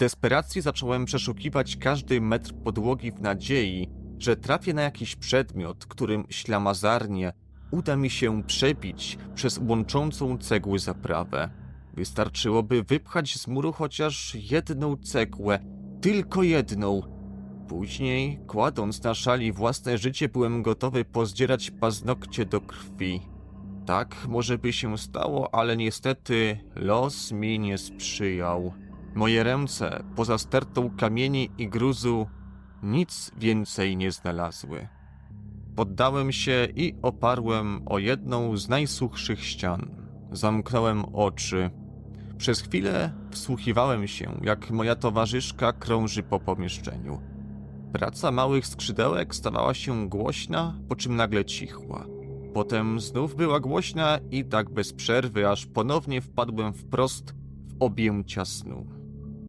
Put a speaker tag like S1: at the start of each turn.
S1: desperacji zacząłem przeszukiwać każdy metr podłogi w nadziei, że trafię na jakiś przedmiot, którym ślamazarnie uda mi się przebić przez łączącą cegły zaprawę. Wystarczyłoby wypchać z muru chociaż jedną cegłę, tylko jedną. Później, kładąc na szali własne życie, byłem gotowy pozdzierać paznokcie do krwi. Tak może by się stało, ale niestety los mi nie sprzyjał. Moje ręce, poza stertą kamieni i gruzu, nic więcej nie znalazły. Poddałem się i oparłem o jedną z najsuchszych ścian. Zamknąłem oczy. Przez chwilę wsłuchiwałem się, jak moja towarzyszka krąży po pomieszczeniu. Praca małych skrzydełek stawała się głośna, po czym nagle cichła. Potem znów była głośna i tak bez przerwy, aż ponownie wpadłem wprost w objęcia snu.